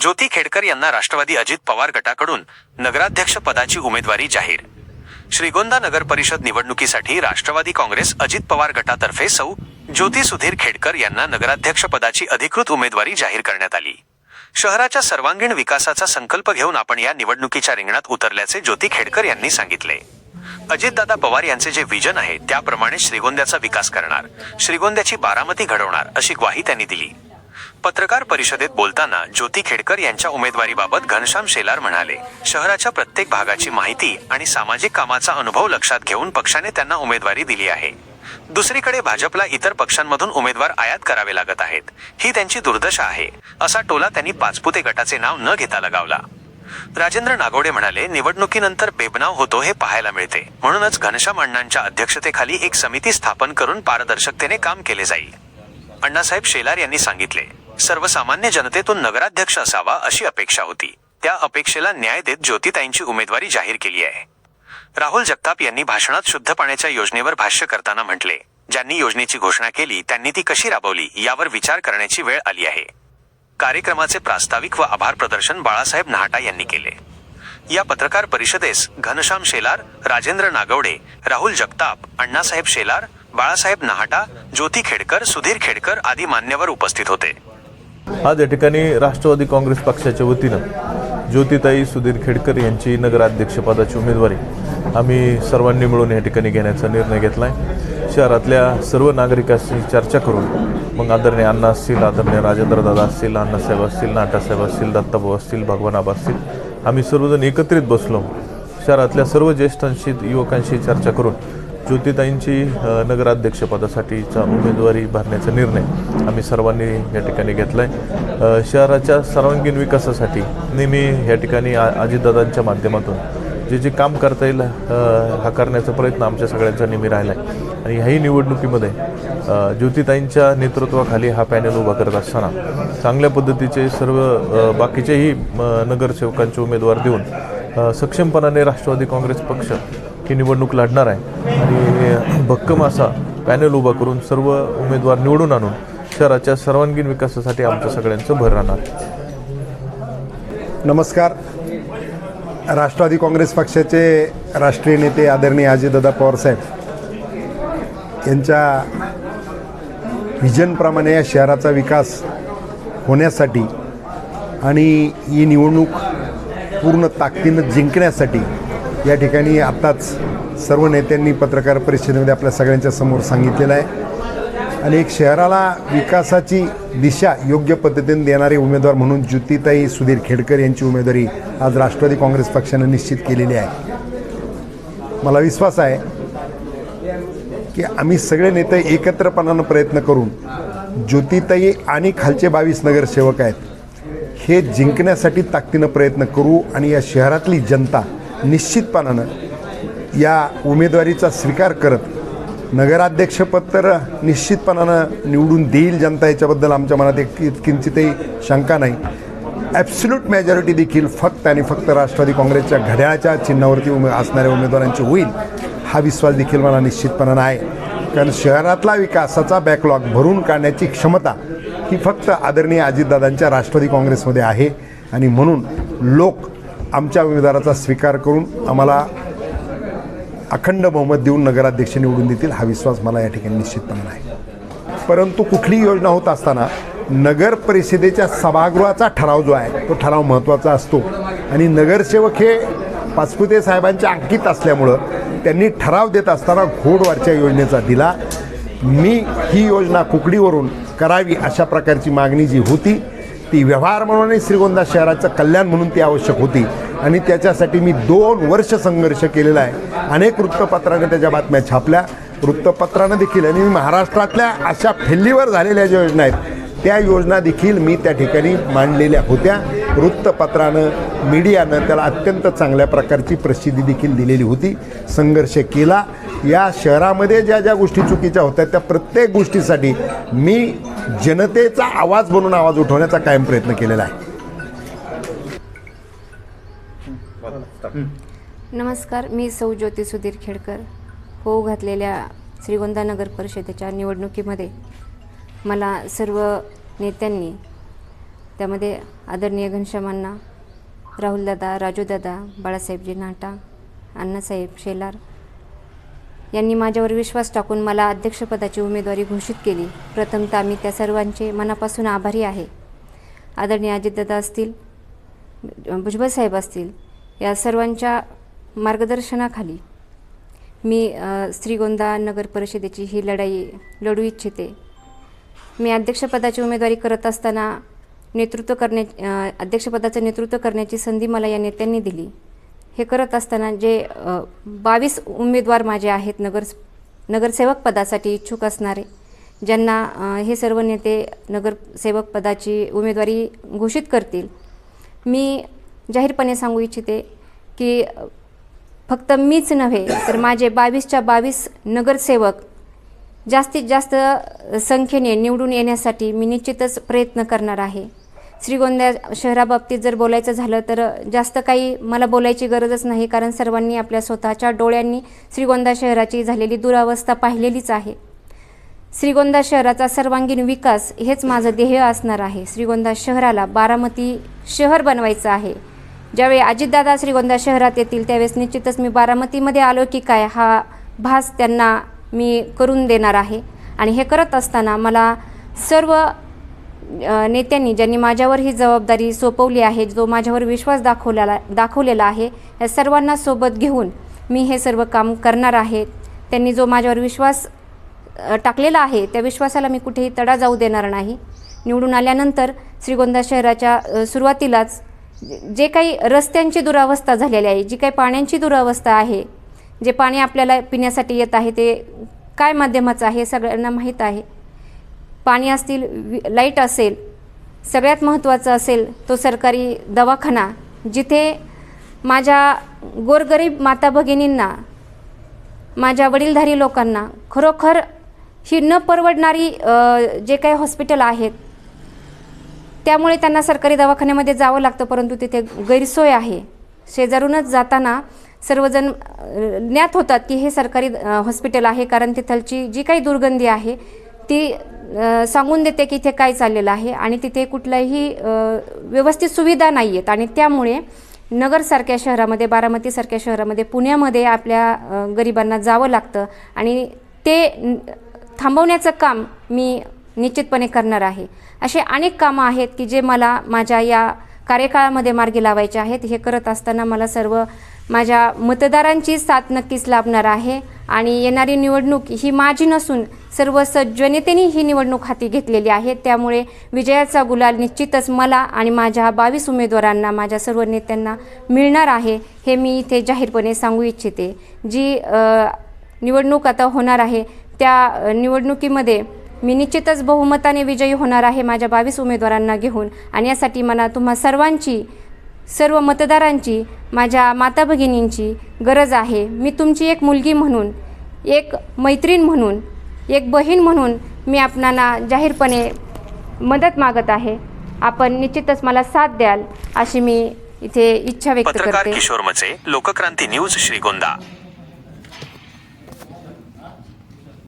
ज्योती खेडकर यांना राष्ट्रवादी अजित पवार गटाकडून नगराध्यक्ष पदाची उमेदवारी जाहीर. श्रीगोंदा नगर परिषद निवडणुकीसाठी राष्ट्रवादी काँग्रेस अजित पवार गटातर्फे सौ ज्योती सुधीर खेडकर यांना नगराध्यक्ष पदाची अधिकृत उमेदवारी जाहीर करण्यात आली. शहराच्या सर्वांगीण विकासाचा संकल्प घेऊन आपण या निवडणुकीच्या रिंगणात उतरल्याचे ज्योती खेडकर यांनी सांगितले. अजितदादा पवार यांचे जे विजन आहे त्याप्रमाणे श्रीगोंद्याचा विकास करणार श्रीगोंद्याची बारामती घडवणार अशी ग्वाही त्यांनी दिली. पत्रकार परिषदेत बोलताना ज्योती खेडकर यांच्या उमेदवारीबाबत घनश्याम शेलार म्हणाले शहराच्या प्रत्येक भागाची माहिती आणि सामाजिक कामाचा अनुभव लक्षात घेऊन पक्षाने त्यांना उमेदवारी दिली आहे. दुसरीकडे भाजपला इतर पक्षांमधून उमेदवार आयात करावे लागत आहेत. ही त्यांची दुर्दशा आहे. असा टोला त्यांनी पाचपुते गटाचे नाव न घेता लगावला. राजेंद्र नागोडे म्हणाले निवडणुकीनंतर बेबनाव होतो हे पाहायला मिळते. म्हणूनच घनश्याम अण्णांच्या अध्यक्षतेखाली एक समिती स्थापन करून पारदर्शकतेने काम केले जाईल. अण्णासाहेब शेलार यांनी सांगितले सर्वसामान्य जनतेतून नगराध्यक्ष असावा अशी अपेक्षा होती. त्या अपेक्षेला न्याय देत ज्योतिताईंची उमेदवारी जाहीर केली आहे. राहुल जगताप यांनी भाषणात शुद्ध पाण्याच्या योजनेवर भाष्य करताना म्हटले ज्यांनी योजनेची घोषणा केली त्यांनी ती कशी राबवली यावर विचार करण्याची वेळ आली आहे. कार्यक्रमाचे प्रास्ताविक व आभार प्रदर्शन बाळासाहेब नाहटा यांनी केले. या पत्रकार परिषदेस घनश्याम शेलार राजेंद्र नागवडे राहुल जगताप अण्णासाहेब शेलार बाळासाहेब नाहटा ज्योती खेडकर सुधीर खेडकर आदी मान्यवर उपस्थित होते. आज या ठिकाणी राष्ट्रवादी काँग्रेस पक्षाच्या वतीनं ज्योतिताई सुधीर खेडकर यांची नगराध्यक्षपदाची उमेदवारी आम्ही सर्वांनी मिळून या ठिकाणी घेण्याचा निर्णय घेतला आहे शहरातल्या सर्व नागरिकांशी चर्चा करून मग आदरणीय अण्णा असतील आदरणीय राजेंद्रदादा असतील अण्णासाहेब असतील नाटासाहेब असतील दत्ताभाऊ असतील भगवानाबा असतील आम्ही सर्वजण एकत्रित बसलो. शहरातल्या सर्व ज्येष्ठांशी युवकांशी चर्चा करून ज्योतिताईंची नगराध्यक्षपदासाठीचा उमेदवारी भरण्याचा निर्णय आम्ही सर्वांनी या ठिकाणी घेतला आहे शहराच्या सर्वांगीण विकासासाठी नेहमी या ठिकाणी आ अजितदादांच्या माध्यमातून जे जे काम करता येईल हा करण्याचा प्रयत्न आमच्या सगळ्यांचा नेहमी राहिला आहे आणि ह्याही निवडणुकीमध्ये ज्योतिताईंच्या नेतृत्वाखाली हा पॅनल उभा करत असताना चांगल्या पद्धतीचे सर्व बाकीचेही नगरसेवकांचे उमेदवार देऊन सक्षमपणाने राष्ट्रवादी काँग्रेस पक्ष ही निवडणूक लढणार आहे. आणि भक्कम असा पॅनल उभा करून सर्व उमेदवार निवडून आणून शहराच्या सर्वांगीण विकासासाठी आमच्या सगळ्यांचं भर राहणार. नमस्कार. राष्ट्रवादी काँग्रेस पक्षाचे राष्ट्रीय नेते आदरणीय अजितदादा पवारसाहेब यांच्या व्हिजनप्रमाणे या शहराचा विकास होण्यासाठी आणि ही निवडणूक पूर्ण ताकदीनं जिंकण्यासाठी या ठिकाणी आत्ताच सर्व नेत्यांनी पत्रकार परिषदेमध्ये आपल्या सगळ्यांच्या समोर सांगितलेलं आहे. आणि एक शहराला विकासाची दिशा योग्य पद्धतीने देणारे उमेदवार म्हणून ज्योतिताई सुधीर खेडकर यांची उमेदवारी आज राष्ट्रवादी काँग्रेस पक्षानं निश्चित केलेली आहे. मला विश्वास आहे की आम्ही सगळे नेते एकत्रपणानं प्रयत्न करून ज्योतिताई आणि खालचे बावीस नगरसेवक आहेत हे जिंकण्यासाठी ताकदीनं प्रयत्न करू आणि या शहरातली जनता निश्चितपणानं या उमेदवारीचा स्वीकार करत नगराध्यक्षपद तर निश्चितपणानं निवडून देईल जनता याच्याबद्दल आमच्या मनात एक किंचितही शंका नाही. ॲब्सल्यूट मेजॉरिटी देखील फक्त आणि फक्त राष्ट्रवादी काँग्रेसच्या घड्याळाच्या चिन्हावरती उमे असणाऱ्या उमेदवारांची होईल हा विश्वास देखील मला निश्चितपणानं आहे. कारण शहरातला विकासाचा बॅकलॉग भरून काढण्याची क्षमता ही फक्त आदरणीय अजितदादांच्या राष्ट्रवादी काँग्रेसमध्ये आहे. आणि म्हणून लोक आमच्या उमेदवाराचा स्वीकार करून आम्हाला अखंड बहुमत देऊन नगराध्यक्ष निवडून देतील हा विश्वास मला या ठिकाणी निश्चितपणे आहे परंतु कुठलीही योजना होत असताना नगर परिषदेच्या सभागृहाचा ठराव जो आहे तो ठराव महत्त्वाचा असतो. आणि नगरसेवक हे पाचपुते साहेबांच्या अंकित असल्यामुळं त्यांनी ठराव देत असताना घोडवारच्या योजनेचा दिला. मी ही योजना कुकडीवरून करावी अशा प्रकारची मागणी जी होती ती व्यवहार म्हणून आणि श्रीगोंदा शहराचं कल्याण म्हणून ती आवश्यक होती. आणि त्याच्यासाठी मी दोन वर्ष संघर्ष केलेला आहे. अनेक वृत्तपत्राने त्याच्या बातम्या छापल्या. वृत्तपत्रानं देखील आणि महाराष्ट्रातल्या अशा फेल्लीवर झालेल्या ज्या योजना आहेत त्या योजना देखील मी त्या ठिकाणी मांडलेल्या होत्या. वृत्तपत्रानं मीडियानं त्याला अत्यंत चांगल्या प्रकारची प्रसिद्धी देखील दिलेली होती. संघर्ष केला. या शहरामध्ये ज्या ज्या गोष्टी चुकीच्या होत्या त्या प्रत्येक गोष्टीसाठी मी जनतेचा आवाज बनून आवाज उठवण्याचा कायम प्रयत्न केलेला आहे. नमस्कार मी सौ ज्योती सुधीर खेडकर. होऊ घातलेल्या श्रीगोंदा नगर परिषदेच्या निवडणुकीमध्ये मला सर्व नेत्यांनी त्यामध्ये आदरणीय घनश्यामांना राहुलदादा राजूदादा बाळासाहेबजी नाटा अण्णासाहेब शेलार यांनी माझ्यावर विश्वास टाकून मला अध्यक्षपदाची उमेदवारी घोषित केली. प्रथमतः मी त्या सर्वांचे मनापासून आभारी आहे. आदरणीय अजितदादा असतील भुजबळ साहेब असतील या सर्वांच्या मार्गदर्शनाखाली मी श्रीगोंदा नगर परिषदेची ही लढाई लढू इच्छिते. मी अध्यक्षपदाची उमेदवारी करत असताना नेतृत्व करण्या अध्यक्षपदाचं नेतृत्व करण्याची संधी मला या नेत्यांनी दिली. हे करत असताना जे बावीस उमेदवार माझे आहेत नगर नगरसेवक पदासाठी इच्छुक असणारे ज्यांना हे सर्व नेते नगरसेवक पदाची उमेदवारी घोषित करतील. मी जाहीरपणे सांगू इच्छिते की फक्त मीच नव्हे तर माझे बावीसच्या बावीस नगरसेवक जास्तीत जास्त संख्येने निवडून येण्यासाठी मी निश्चितच प्रयत्न करणार आहे. श्रीगोंदा शहराबाबतीत जर बोलायचं झालं तर जास्त काही मला बोलायची गरजच नाही कारण सर्वांनी आपल्या स्वतःच्या डोळ्यांनी श्रीगोंदा शहराची झालेली दुरावस्था पाहिलेलीच आहे. श्रीगोंदा शहराचा सर्वांगीण विकास हेच माझं ध्येय असणार आहे. श्रीगोंदा शहराला बारामती शहर बनवायचं आहे. ज्यावेळी अजितदादा श्रीगोंदा शहरात येतील त्यावेळेस निश्चितच मी बारामतीमध्ये आलो की काय हा भास त्यांना मी करून देणार आहे. आणि हे करत असताना मला सर्व नेत्यांनी ज्यांनी माझ्यावर ही जबाबदारी सोपवली आहे जो माझ्यावर विश्वास दाखवलेला दाखवलेला आहे या सर्वांना सोबत घेऊन मी हे सर्व काम करणार आहे. त्यांनी जो माझ्यावर विश्वास टाकलेला आहे त्या विश्वासाला मी कुठेही तडा जाऊ देणार नाही. निवडून आल्यानंतर श्रीगोंदा शहराच्या सुरुवातीलाच जे काही रस्त्यांची दुरावस्था झालेली आहे जी काही पाण्याची दुरावस्था आहे जे पाणी आपल्याला पिण्यासाठी येत आहे ते काय माध्यमाचं आहे सगळ्यांना माहीत आहे. पाणी असतील लाइट असेल सगळ्यात महत्त्वाचं असेल तो सरकारी दवाखाना जिथे माझ्या गोरगरीब माता भगिनींना माझ्या वडीलधारी लोकांना खरोखर ही न परवडणारी जे काही हॉस्पिटल आहेत त्यामुळे त्यांना सरकारी दवाखान्यामध्ये जावं लागतं परंतु तिथे गैरसोय आहे. शेजारूनच जाताना सर्वजण ज्ञात होतात की हे सरकारी हॉस्पिटल आहे कारण तिथलची जी काही दुर्गंधी आहे ती सांगून देते की इथे काय चाललेलं आहे आणि तिथे कुठल्याही व्यवस्थित सुविधा नाही आहेत आणि त्यामुळे नगरसारख्या शहरामध्ये बारामतीसारख्या शहरामध्ये पुण्यामध्ये आपल्या गरिबांना जावं लागतं. आणि ते थांबवण्याचं काम मी निश्चितपणे करणार आहे. असे अनेक कामं आहेत की जे मला माझ्या या कार्यकाळामध्ये मार्गी लावायचे आहेत. हे करत असताना मला सर्व माझ्या मतदारांची साथ नक्कीच लाभणार आहे आणि येणारी निवडणूक ही माझी नसून सर्व सज्जनतेने ही निवडणूक हाती घेतलेली आहे. त्यामुळे विजयाचा गुलाल निश्चितच मला आणि माझ्या बावीस उमेदवारांना माझ्या सर्व नेत्यांना मिळणार आहे हे मी इथे जाहीरपणे सांगू इच्छिते. जी निवडणूक आता होणार आहे त्या निवडणुकीमध्ये मी निश्चितच बहुमताने विजयी होणार आहे माझ्या बावीस उमेदवारांना घेऊन. आणि यासाठी मला तुम्हा सर्वांची सर्व मतदारांची माझ्या माता भगिनींची गरज आहे. मी तुमची एक मुलगी म्हणून एक मैत्रीण म्हणून एक बहीण म्हणून मी आपणाला जाहीरपणे मदत मागत आहे. आपण निश्चितच मला साथ द्याल अशी मी इथे इच्छा व्यक्त पत्रकार करते. किशोर मचे लोकक्रांती न्यूज श्रीगोंदा.